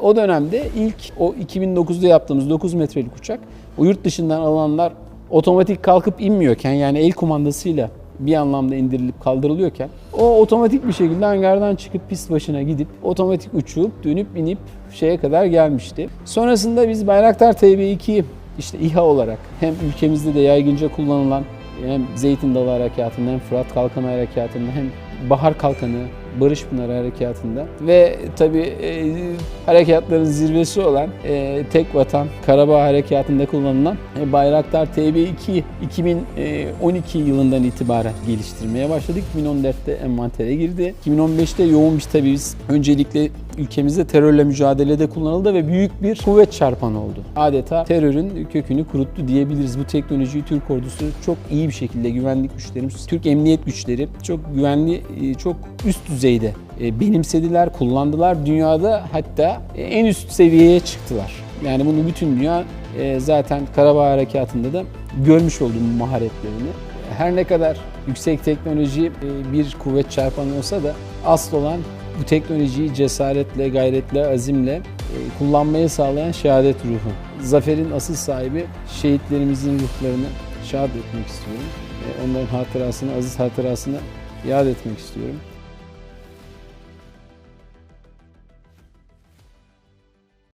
O dönemde ilk o 2009'da yaptığımız 9 metrelik uçak o yurt dışından alanlar otomatik kalkıp inmiyorken yani el kumandasıyla bir anlamda indirilip kaldırılıyorken o otomatik bir şekilde hangardan çıkıp pist başına gidip otomatik uçup dönüp inip şeye kadar gelmişti. Sonrasında biz Bayraktar TB2'yi işte İHA olarak hem ülkemizde de yaygınca kullanılan hem Zeytin Dalı Harekatı'nda hem Fırat Kalkanı Harekatı'nda hem Bahar Kalkanı, Barış Pınarı Harekatı'nda ve tabi e, harekatların zirvesi olan e, Tek Vatan Karabağ Harekatı'nda kullanılan e, Bayraktar TB2 2012 yılından itibaren geliştirmeye başladık. 2014'te envantere girdi. 2015'te yoğun bir tabi biz öncelikle ülkemizde terörle mücadelede kullanıldı ve büyük bir kuvvet çarpanı oldu. Adeta terörün kökünü kuruttu diyebiliriz. Bu teknolojiyi Türk ordusu çok iyi bir şekilde güvenlik güçlerimiz, Türk emniyet güçleri çok güvenli, e, çok üst düzeyde e, benimsediler, kullandılar. Dünyada hatta e, en üst seviyeye çıktılar. Yani bunu bütün dünya e, zaten Karabağ Harekatı'nda da görmüş oldu bu maharetlerini. Her ne kadar yüksek teknoloji bir kuvvet çarpanı olsa da asıl olan bu teknolojiyi cesaretle, gayretle, azimle kullanmayı sağlayan şehadet ruhu. Zaferin asıl sahibi şehitlerimizin ruhlarını şahit etmek istiyorum. Onların hatırasını, aziz hatırasını yad etmek istiyorum.